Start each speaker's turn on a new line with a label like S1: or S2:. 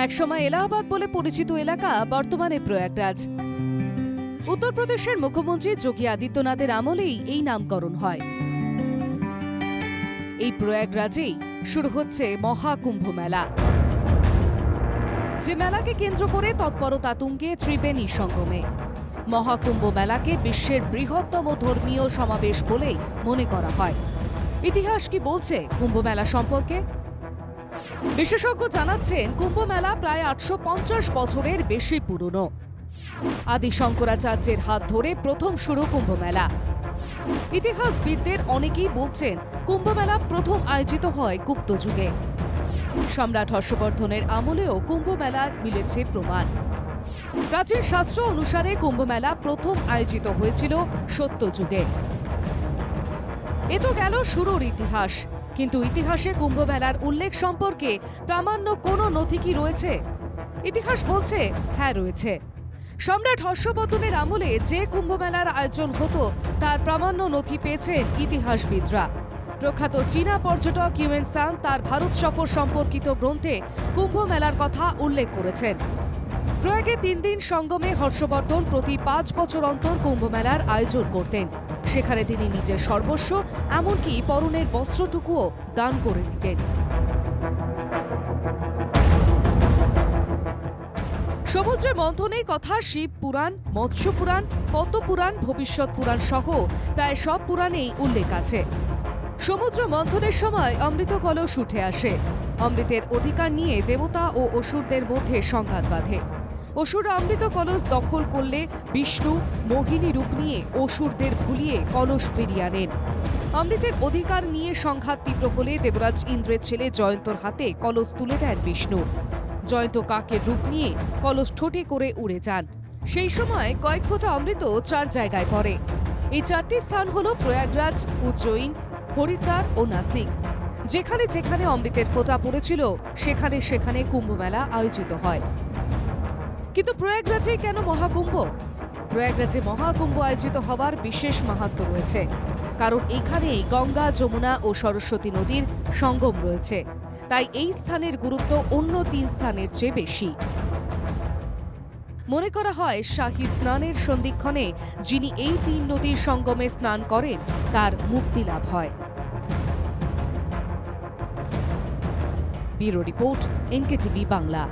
S1: একসময় এলাহাবাদ বলে পরিচিত এলাকা বর্তমানে প্রয়াগরাজ। উত্তরপ্রদেশের মুখ্যমন্ত্রী যোগী আদিত্যনাথের আমলেই এই নামকরণ হয়। এই প্রয়াগরাজেই শুরু হচ্ছে মহাকুম্ভ মেলা। যে মেলাকে কেন্দ্র করে তৎপরতা তুঙ্গে ত্রিবেণী সঙ্গমে। মহাকুম্ভ মেলাকে বিশ্বের বৃহত্তম ধর্মীয় সমাবেশ বলেই মনে করা হয়। ইতিহাস কি বলছে কুম্ভ মেলা সম্পর্কে? বিশেষজ্ঞ জানাচ্ছেন, কুম্ভ মেলা প্রায় আটশো পঞ্চাশ বছরের বেশি পুরনো। আদি শঙ্করাচার্যের হাত ধরে প্রথম শুরু কুম্ভ মেলা। ইতিহাসবিদদের অনেকেই বলছেন, কুম্ভ মেলা প্রথম আয়োজিত হয় গুপ্ত যুগে। সম্রাট হর্ষবর্ধনের আমলেও কুম্ভ মেলার মিলেছে প্রমাণ। প্রাচীন শাস্ত্র অনুসারে কুম্ভ মেলা প্রথম আয়োজিত হয়েছিল সত্য যুগে। এ তো গেল শুরুর ইতিহাস। কিন্তু ইতিহাসে কুম্ভমেলার উল্লেখ সম্পর্কে প্রামাণ্য কোনো নথি কি রয়েছে? ইতিহাস বলছে হ্যাঁ রয়েছে। সম্রাট হর্ষবর্ধনের আমলে যে কুম্ভমেলার আয়োজন হতো, তার প্রামাণ্য নথি পেয়েছেন ইতিহাসবিদরা। প্রখ্যাত চীনা পর্যটক ইউএন সান তার ভারত সফর সম্পর্কিত গ্রন্থে কুম্ভ মেলার কথা উল্লেখ করেছেন। প্রয়াগে তিন দিন সঙ্গমে হর্ষবর্ধন প্রতি পাঁচ বছর অন্তর কুম্ভ মেলার আয়োজন করতেন। সেখানে তিনি নিজের সর্বস্ব, এমনকি পরনের বস্ত্রটুকুও দান করে দিতেন সমুদ্রে মন্থনের কথা শিব পুরাণ, মৎস্য পুরাণ, পদ্ম পুরাণ, ভবিষ্যৎ পুরাণ সহ প্রায় সব পুরাণেই উল্লেখ আছে। সমুদ্র মন্থনের সময় অমৃত কলস উঠে আসে। অমৃতের অধিকার নিয়ে দেবতা ও অসুরদের মধ্যে সংঘাত বাঁধে। অসুররা অমৃত কলস দখল করলে বিষ্ণু, মোহিনী রূপ নিয়ে অসুরদের ভুলিয়ে কলস ফিরিয়ে আনেন। অমৃতের অধিকার নিয়ে সংঘাত তীব্র হলে দেবরাজ ইন্দ্রের ছেলে জয়ন্তর হাতে কলস তুলে দেন বিষ্ণু। জয়ন্ত কাকের রূপ নিয়ে কলস ঠোঁটে করে উড়ে যান। সেই সময় কয়েক ফোঁটা অমৃত চার জায়গায় পড়ে। এই চারটি স্থান হল প্রয়াগরাজ, উজ্জয়িন, হরিদ্বার ও নাসিক। যেখানে যেখানে অমৃতের ফোঁটা পড়েছিল, সেখানে সেখানে কুম্ভমেলা আয়োজিত হয়। কিন্তু প্রয়াগরাজে কেন মহাকুম্ভ? প্রয়াগরাজে মহাকুম্ভ আয়োজিত হওয়ার বিশেষ মাহাত্ম রয়েছে। কারণ এখানেই গঙ্গা, যমুনা ও সরস্বতী নদীর সঙ্গম রয়েছে। তাই এই স্থানের গুরুত্ব অন্য তিন স্থানের চেয়ে বেশি। মনে করা হয়, শাহী স্নানের সন্ধিক্ষণে যিনি এই তিন নদীর সঙ্গমে স্নান করেন, তার মুক্তি লাভ হয়। Bureau report, NKTV Bangla.